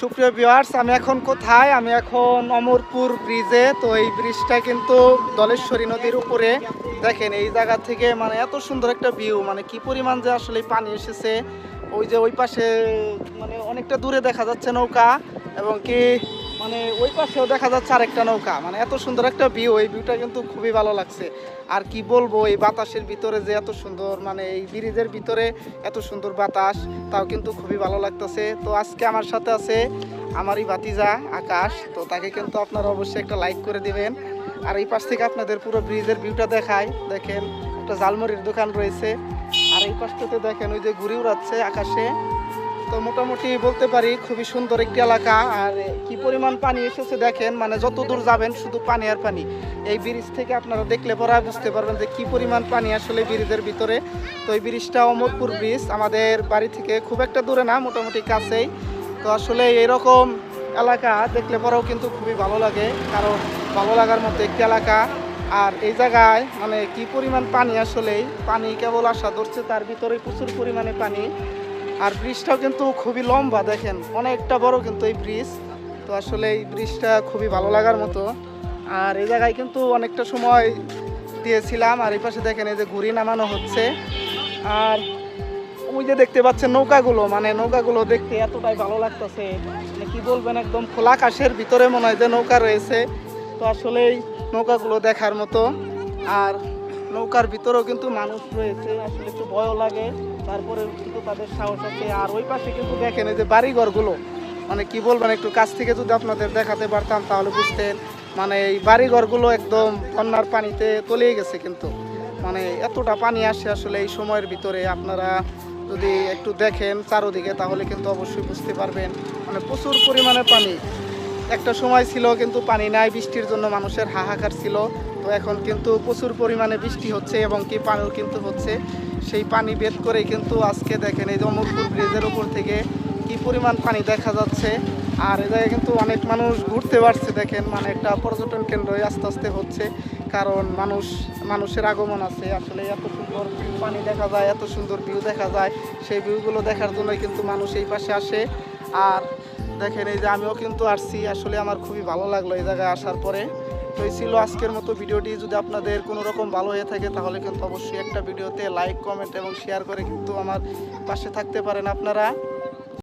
সুপ্রিয় ভিউয়ার্স আমি এখন কোথায়? আমি এখন অমরপুর ব্রিজে তো এই ব্রিজটা কিন্তু দলেশ্বরী নদীর উপরে। দেখেন, এই জায়গা থেকে মানে এত সুন্দর একটা ভিউ মানে কি পরিমাণ যে আসলে পানি এসেছে। ওই যে ওই পাশে মানে অনেকটা দূরে দেখা যাচ্ছে নৌকা। এবং কি মানে ওই পাশেও দেখা যাচ্ছে আরেকটা নৌকা। মানে এত সুন্দর একটা ভিউ এই ভিউটা কিন্তু খুবই ভালো লাগছে। আর কি বলব, এই বাতাসের ভিতরে যে এত সুন্দর মানে এই ব্রিজের ভিতরে এত সুন্দর বাতাস, তাও কিন্তু খুবই ভালো লাগতেছে। তো আজকে আমার সাথে আছে আমারই বাতিজা আকাশ। তো তাকে কিন্তু আপনারা অবশ্যই একটা লাইক করে দিবেন। আর এই পাশ থেকে আপনাদের পুরো ব্রিজের ভিউটা দেখায় দেখেন, একটা জালমুড়ির দোকান রয়েছে। আর এই পাশটাতে দেখেন, ওই যে ঘুরে উড়াচ্ছে আকাশে। তো মোটামুটি বলতে পারি খুবই সুন্দর একটি এলাকা। আর কি পরিমাণ পানি এসেছে দেখেন মানে যত দূর যাবেন শুধু পানি আর পানি। এই ব্রিজ থেকে আপনারা দেখলে পরে বুঝতে পারবেন যে কি পরিমাণ পানি আসলে ব্রিজের ভিতরে। তো এই ব্রিজটা অমরপুর ব্রিজ, আমাদের বাড়ি থেকে খুব একটা দূরে না, মোটামুটি কাছেই। তো আসলে এরকম এলাকা দেখলে পরেও কিন্তু খুবই ভালো লাগে, কারণ ভালো লাগার মতো একটি এলাকা। আর এই জায়গায় মানে কি পরিমাণ পানি আসলেই, পানি কেবল আসা ধরছে তার ভিতরে প্রচুর পরিমাণে পানি। আর ব্রিজটাও কিন্তু খুবই লম্বা, দেখেন। অনেকটা বড় কিন্তু এই ব্রিজ। তো আসলে এই ব্রিজটা খুবই ভালো লাগার মতো। আর এই জায়গায় কিন্তু অনেকটা সময় দিয়েছিলাম। আর এই পাশে দেখেন এই যে ঘুরি নামানো হচ্ছে। আর ওই যে দেখতে পাচ্ছেন নৌকাগুলো মানে নৌকাগুলো দেখতে এতটাই ভালো লাগতেছে। মানে কি বলবেন, একদম খোলা আকাশের ভিতরে মনে হয় যে নৌকা রয়েছে। তো আসলেই নৌকাগুলো দেখার মতো। আর নৌকার ভিতরেও কিন্তু মানুষ রয়েছে। আসলে একটু ভয়ও লাগে। তারপরে কিন্তু তাদের সাহস আছে। আর ওই পাশে কিন্তু দেখেন এই যে বাড়িঘরগুলো মানে কি বলবেন একটু কাছ থেকে যদি আপনাদের দেখাতে পারতাম, তাহলে বুঝতেন মানে এই বাড়িঘরগুলো একদম বন্যার পানিতে তলিয়ে গেছে কিন্তু। মানে এতটা পানি আসে আসলে এই সময়ের ভিতরে, আপনারা যদি একটু দেখেন চারোদিকে, তাহলে কিন্তু অবশ্যই বুঝতে পারবেন। মানে প্রচুর পরিমাণে পানি। একটা সময় ছিল কিন্তু পানি নাই, বৃষ্টির জন্য মানুষের হাহাকার ছিল। তো এখন কিন্তু প্রচুর পরিমাণে বৃষ্টি হচ্ছে এবং কি পানিও কিন্তু হচ্ছে। সেই পানি বেদ করে কিন্তু আজকে দেখেন এই অমরপুর ব্রিজের উপর থেকে কি পরিমাণ পানি দেখা যাচ্ছে। আর এ জায়গায় কিন্তু অনেক মানুষ ঘুরতে পারছে দেখেন মানে একটা পর্যটন কেন্দ্র আস্তে আস্তে হচ্ছে। কারণ মানুষ, মানুষের আগমন আছে, আসলে এত সুন্দর পানি দেখা যায়, এত সুন্দর ভিউ দেখা যায়। সেই ভিউগুলো দেখার জন্যই কিন্তু মানুষ এই পাশে আসে। আর দেখেন, এই যে আমিও কিন্তু আসছি। আসলে আমার খুবই ভালো লাগল এই জায়গায় আসার পরে। তো এই ছিল আজকের মতো ভিডিওটি। যদি আপনাদের কোনো রকম ভালো হয়ে থাকে, তাহলে কিন্তু অবশ্যই একটা ভিডিওতে লাইক কমেন্ট এবং শেয়ার করে কিন্তু আমার পাশে থাকতে পারেন আপনারা।